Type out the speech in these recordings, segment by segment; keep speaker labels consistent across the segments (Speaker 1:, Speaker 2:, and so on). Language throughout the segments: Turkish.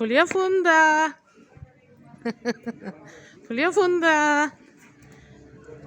Speaker 1: Fulya Funda. Fulya Funda.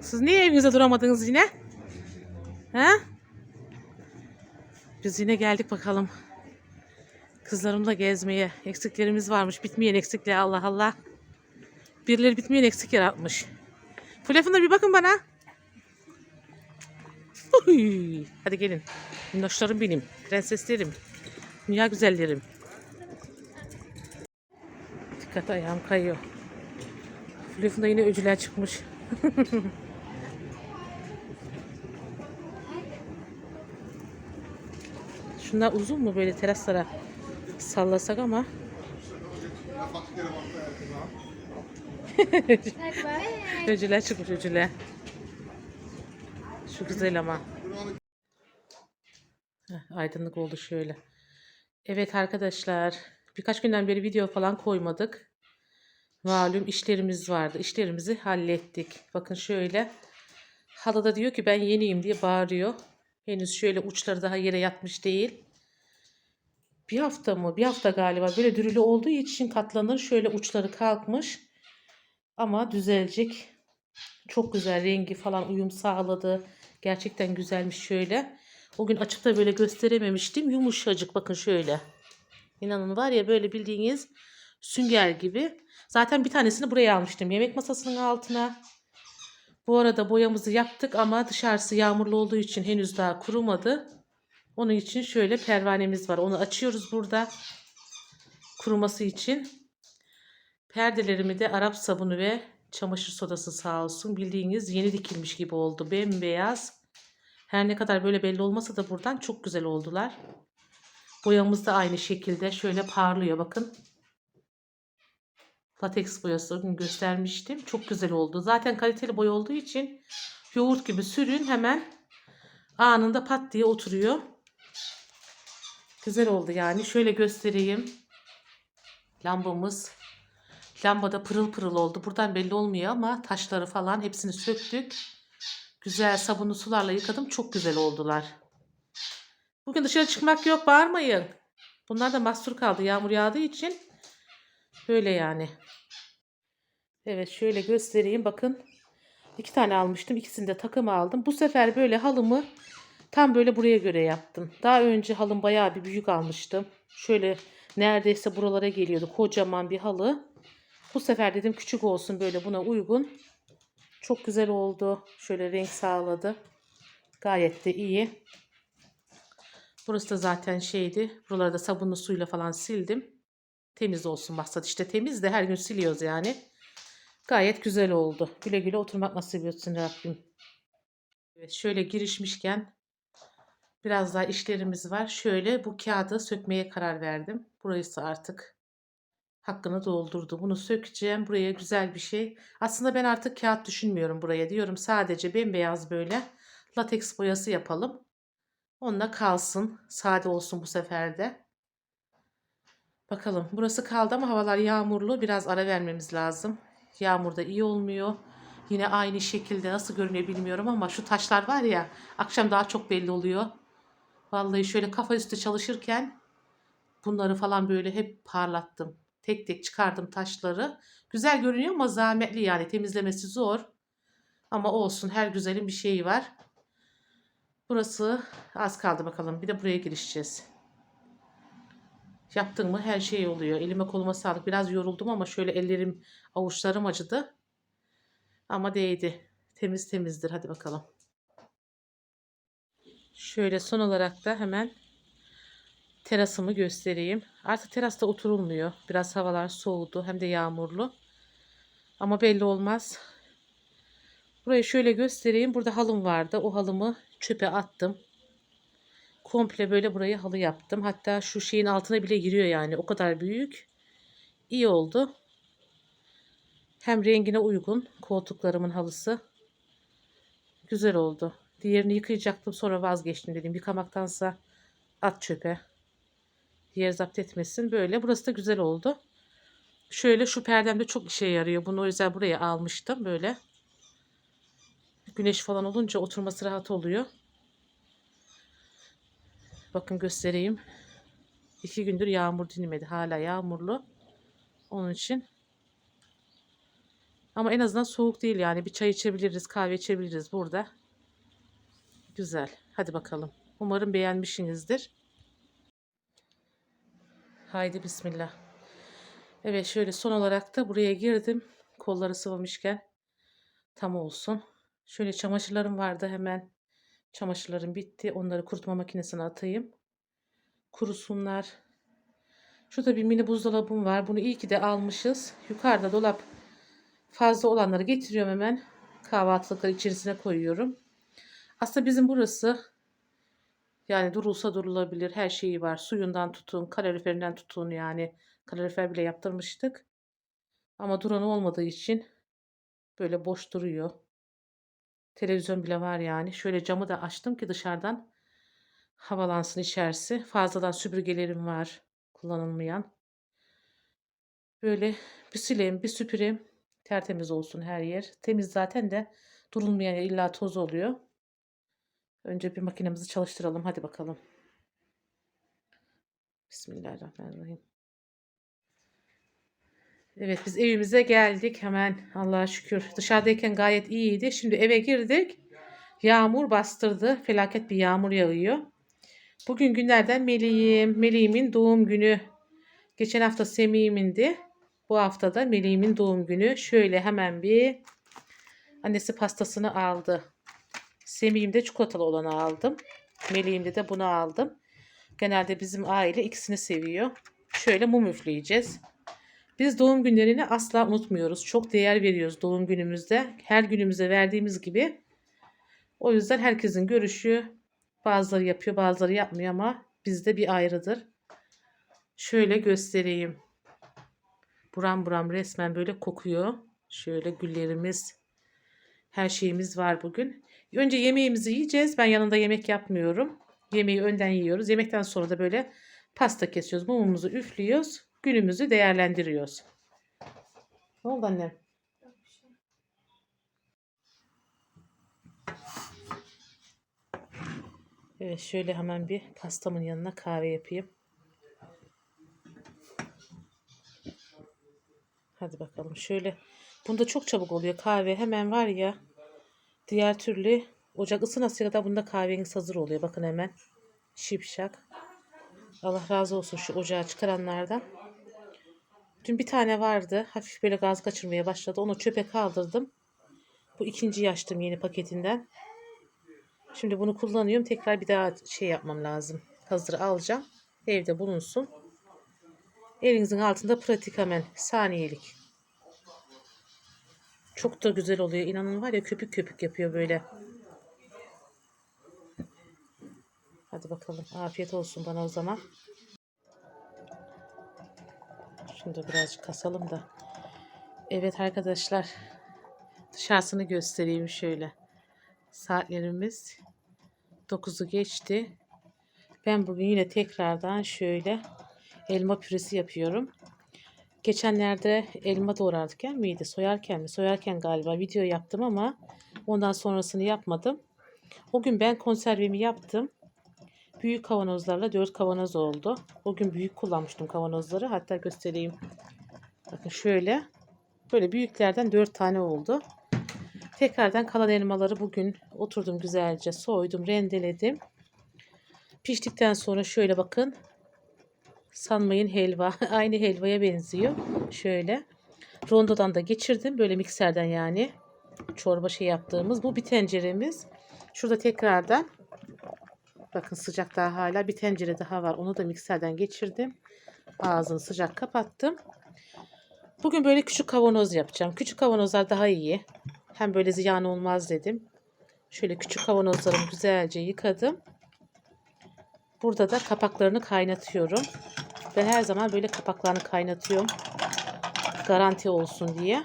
Speaker 1: Siz niye evinizde duramadınız yine? He? Biz yine geldik bakalım. Kızlarımla gezmeye. Eksiklerimiz varmış. Bitmeyen eksikliği Allah Allah. Birileri bitmeyen eksik yaratmış. Fulya Funda bir bakın bana. Hadi gelin. Minnoşlarım benim. Prenseslerim. Dünya güzellerim. Dikkat ayağım kayıyor. Flüfünde yine öcüler çıkmış. Şunlar uzun mu böyle teraslara sallasak ama öcüler çıkmış öcüler. Şu güzel ama. Heh, aydınlık oldu şöyle. Evet arkadaşlar. Birkaç günden beri video falan koymadık. Malum işlerimiz vardı. İşlerimizi hallettik. Bakın şöyle. Halada diyor ki ben yeniyim diye bağırıyor. Henüz şöyle uçları daha yere yatmış değil. Bir hafta mı? Bir hafta galiba. Böyle dürülü olduğu için katlanır. Şöyle uçları kalkmış. Ama düzelecek. Çok güzel rengi falan uyum sağladı. Gerçekten güzelmiş şöyle. O gün açıp da böyle gösterememiştim. Yumuşacık bakın şöyle. İnanın var ya böyle bildiğiniz sünger gibi. Zaten bir tanesini buraya almıştım. Yemek masasının altına. Bu arada boyamızı yaptık ama dışarısı yağmurlu olduğu için henüz daha kurumadı. Onun için şöyle pervanemiz var. Onu açıyoruz burada. Kuruması için. Perdelerimi de Arap sabunu ve çamaşır sodası sağ olsun. Bildiğiniz yeni dikilmiş gibi oldu. Bembeyaz. Her ne kadar böyle belli olmasa da buradan çok güzel oldular. Boyamız da aynı şekilde şöyle parlıyor bakın. Lateks boyası göstermiştim. Çok güzel oldu. Zaten kaliteli boya olduğu için yoğurt gibi sürün hemen anında pat diye oturuyor. Güzel oldu yani. Şöyle göstereyim. Lambamız. Lambada pırıl pırıl oldu. Buradan belli olmuyor ama taşları falan hepsini söktük. Güzel sabunlu sularla yıkadım. Çok güzel oldular. Bugün dışarı çıkmak yok. Bağırmayın. Bunlar da mahsur kaldı. Yağmur yağdığı için. Böyle yani. Evet şöyle göstereyim. Bakın. iki tane almıştım. İkisini de takım aldım. Bu sefer böyle halımı tam böyle buraya göre yaptım. Daha önce halım bayağı bir büyük almıştım. Şöyle neredeyse buralara geliyordu. Kocaman bir halı. Bu sefer dedim küçük olsun böyle buna uygun. Çok güzel oldu. Şöyle renk sağladı. Gayet de iyi. Burası da zaten şeydi. Buraları da sabunlu suyla falan sildim. Temiz olsun maksat. İşte temiz de her gün siliyoruz yani. Gayet güzel oldu. Güle güle oturmak nasip etsin Rabbim. Evet şöyle girişmişken biraz daha işlerimiz var. Şöyle bu kağıdı sökmeye karar verdim. Burası artık hakkını doldurdu. Bunu sökeceğim. Buraya güzel bir şey. Aslında ben artık kağıt düşünmüyorum buraya. Diyorum sadece bembeyaz böyle lateks boyası yapalım. Onunla kalsın. Sade olsun bu sefer de. Bakalım. Burası kaldı ama havalar yağmurlu. Biraz ara vermemiz lazım. Yağmurda iyi olmuyor. Yine aynı şekilde nasıl görünüyor bilmiyorum ama şu taşlar var ya akşam daha çok belli oluyor. Vallahi şöyle kafa üstü çalışırken bunları falan böyle hep parlattım. Tek tek çıkardım taşları. Güzel görünüyor ama zahmetli yani temizlemesi zor. Ama olsun her güzelin bir şeyi var. Burası az kaldı bakalım. Bir de buraya girişeceğiz. Yaptın mı her şey oluyor. Elime koluma sağlık. Biraz yoruldum ama şöyle ellerim avuçlarım acıdı. Ama değdi. Temiz temizdir. Hadi bakalım. Şöyle son olarak da hemen terasımı göstereyim. Artık terasta oturulmuyor. Biraz havalar soğudu hem de yağmurlu. Ama belli olmaz. Burayı şöyle göstereyim. Burada halım vardı. O halımı çöpe attım. Komple böyle burayı halı yaptım. Hatta şu şeyin altına bile giriyor yani. O kadar büyük. İyi oldu. Hem rengine uygun koltuklarımın halısı. Güzel oldu. Diğerini yıkayacaktım sonra vazgeçtim dedim. Yıkamaktansa at çöpe. Diğer zapt etmesin. Böyle. Burası da güzel oldu. Şöyle şu perdem de çok işe yarıyor. Bunu o yüzden buraya almıştım. Böyle. Güneş falan olunca oturması rahat oluyor. Bakın göstereyim. İki gündür yağmur dinmedi. Hala yağmurlu. Onun için. Ama en azından soğuk değil yani. Bir çay içebiliriz, kahve içebiliriz burada. Güzel. Hadi bakalım. Umarım beğenmişsinizdir. Haydi bismillah. Evet şöyle son olarak da buraya girdim. Kolları sıvamışken tam olsun. Şöyle çamaşırlarım vardı hemen. Çamaşırlarım bitti. Onları kurutma makinesine atayım. Kurusunlar. Şurada bir mini buzdolabım var. Bunu iyi ki de almışız. Yukarıda dolap fazla olanları getiriyorum hemen. Kahvaltılıkları içerisine koyuyorum. Aslında bizim burası yani durulsa durulabilir. Her şeyi var. Suyundan tutun, kaloriferinden tutun yani. Kalorifer bile yaptırmıştık. Ama duran olmadığı için böyle boş duruyor. Televizyon bile var yani. Şöyle camı da açtım ki dışarıdan havalansın içerisi. Fazladan süpürgelerim var kullanılmayan. Böyle bir sileyim, bir süpüreyim. Tertemiz olsun her yer. Temiz zaten de durulmayan yer illa toz oluyor. Önce bir makinemizi çalıştıralım. Hadi bakalım. Bismillahirrahmanirrahim. Evet biz evimize geldik hemen Allah'a şükür. Dışarıdayken gayet iyiydi. Şimdi eve girdik. Yağmur bastırdı. Felaket bir yağmur yağıyor. Bugün günlerden Meleğim. Meleğimin doğum günü. Geçen hafta Semih'imindi. Bu hafta da Meleğimin doğum günü. Şöyle hemen bir annesi pastasını aldı. Semih'imde çikolatalı olanı aldım. Meleğimde de bunu aldım. Genelde bizim aile ikisini seviyor. Şöyle mum üfleyeceğiz. Biz doğum günlerini asla unutmuyoruz. Çok değer veriyoruz doğum günümüzde. Her günümüze verdiğimiz gibi. O yüzden herkesin görüşü bazıları yapıyor bazıları yapmıyor ama bizde bir ayrıdır. Şöyle göstereyim. Buram buram resmen böyle kokuyor. Şöyle güllerimiz, her şeyimiz var bugün. Önce yemeğimizi yiyeceğiz. Ben yanında yemek yapmıyorum. Yemeği önden yiyoruz. Yemekten sonra da böyle pasta kesiyoruz. Mumumuzu üflüyoruz. Günümüzü değerlendiriyoruz. Ne oldu annem? Evet şöyle hemen bir pastamın yanına kahve yapayım. Hadi bakalım şöyle. Bunda çok çabuk oluyor kahve. Hemen var ya. Diğer türlü ocak ısınası kadar bunda kahveniz hazır oluyor. Bakın hemen. Şipşak. Allah razı olsun şu ocağı çıkaranlardan. Dün bir tane vardı. Hafif böyle gaz kaçırmaya başladı. Onu çöpe kaldırdım. Bu ikinci açtım yeni paketinden. Şimdi bunu kullanıyorum. Tekrar bir daha şey yapmam lazım. Hazır alacağım. Evde bulunsun. Elinizin altında pratik hemen. Saniyelik. Çok da güzel oluyor. İnanın var ya köpük köpük yapıyor böyle. Hadi bakalım. Afiyet olsun bana o zaman. Şunu da birazcık kasalım da. Evet arkadaşlar. Dışarısını göstereyim şöyle. Saatlerimiz 9'u geçti. Ben bugün yine tekrardan şöyle elma püresi yapıyorum. Geçenlerde elma doğrarken miydi? Soyarken mi? Soyarken galiba video yaptım ama ondan sonrasını yapmadım. O gün ben konservemi yaptım. Büyük kavanozlarla 4 kavanoz oldu. O gün büyük kullanmıştım kavanozları. Hatta göstereyim. Bakın şöyle. Böyle büyüklerden 4 tane oldu. Tekrardan kalan elmaları bugün oturdum güzelce soydum, rendeledim. Piştikten sonra şöyle bakın. Sanmayın helva. Aynı helvaya benziyor. Şöyle. Rondodan da geçirdim. Böyle mikserden yani. Çorba şey yaptığımız. Bu bir tenceremiz. Şurada tekrardan bakın sıcak daha hala bir tencere daha var. Onu da mikserden geçirdim. Ağzını sıcak kapattım. Bugün böyle küçük kavanoz yapacağım. Küçük kavanozlar daha iyi. Hem böyle ziyan olmaz dedim. Şöyle küçük kavanozlarımı güzelce yıkadım. Burada da kapaklarını kaynatıyorum. Ben her zaman böyle kapaklarını kaynatıyorum. Garanti olsun diye.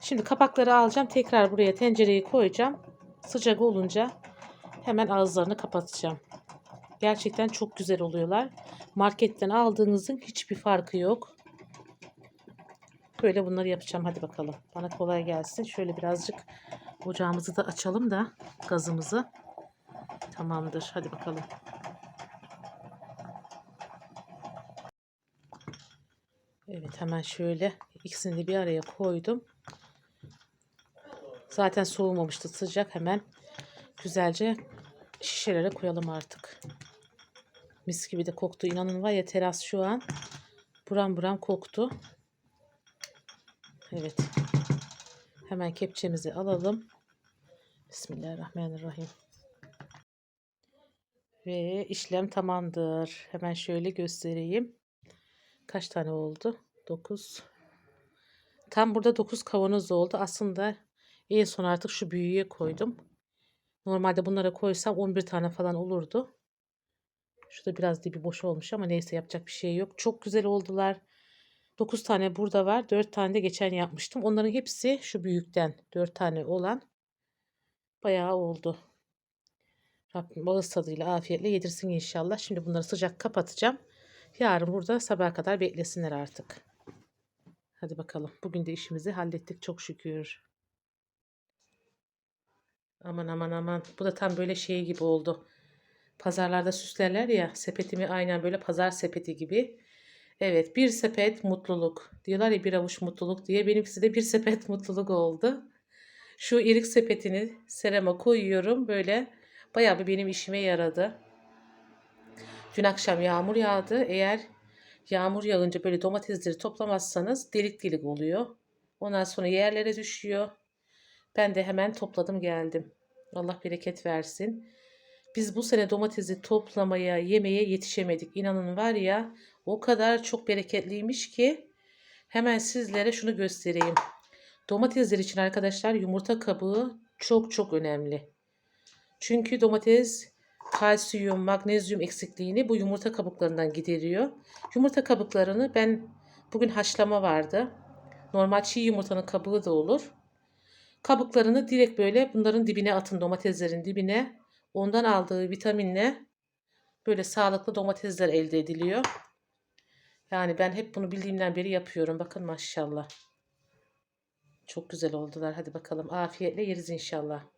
Speaker 1: Şimdi kapakları alacağım. Tekrar buraya tencereyi koyacağım. Sıcak olunca hemen ağızlarını kapatacağım. Gerçekten çok güzel oluyorlar. Marketten aldığınızın hiçbir farkı yok. Böyle bunları yapacağım. Hadi bakalım. Bana kolay gelsin. Şöyle birazcık ocağımızı da açalım da gazımızı. Tamamdır. Hadi bakalım. Evet hemen şöyle ikisini de bir araya koydum. Zaten soğumamıştı sıcak hemen güzelce şişelere koyalım artık. Mis gibi de koktu. İnanın var ya teras şu an buram buram koktu. Evet. Hemen kepçemizi alalım. Bismillahirrahmanirrahim. Ve işlem tamamdır. Hemen şöyle göstereyim. Kaç tane oldu? 9. Tam burada 9 kavanoz oldu. Aslında en son artık şu büyüğe koydum. Normalde bunlara koysam 11 tane falan olurdu. Şurada biraz dibi boş olmuş ama neyse yapacak bir şey yok. Çok güzel oldular. 9 tane burada var. 4 tane de geçen yapmıştım. Onların hepsi şu büyükten 4 tane olan. Bayağı oldu. Rabbim ağız tadıyla afiyetle yedirsin inşallah. Şimdi bunları sıcak kapatacağım. Yarın burada sabaha kadar beklesinler artık. Hadi bakalım. Bugün de işimizi hallettik çok şükür. Aman aman aman. Bu da tam böyle şey gibi oldu. Pazarlarda süslerler ya. Sepetimi aynen böyle pazar sepeti gibi. Evet bir sepet mutluluk. Diyorlar ya bir avuç mutluluk diye. Benimkisi de bir sepet mutluluk oldu. Şu irik sepetini serama koyuyorum. Böyle bayağı bir benim işime yaradı. Dün akşam yağmur yağdı. Eğer yağmur yağınca böyle domatesleri toplamazsanız delik delik oluyor. Ondan sonra yerlere düşüyor. Ben de hemen topladım geldim. Allah bereket versin. Biz bu sene domatesi toplamaya, yemeye yetişemedik. İnanın var ya o kadar çok bereketliymiş ki hemen sizlere şunu göstereyim. Domatesler için arkadaşlar yumurta kabuğu çok çok önemli. Çünkü domates kalsiyum, magnezyum eksikliğini bu yumurta kabuklarından gideriyor. Yumurta kabuklarını ben bugün haşlama vardı. Normal çiğ yumurtanın kabuğu da olur. Kabuklarını direkt böyle bunların dibine atın domateslerin dibine. Ondan aldığı vitaminle böyle sağlıklı domatesler elde ediliyor. Yani ben hep bunu bildiğimden beri yapıyorum. Bakın maşallah. Çok güzel oldular. Hadi bakalım afiyetle yeriz inşallah.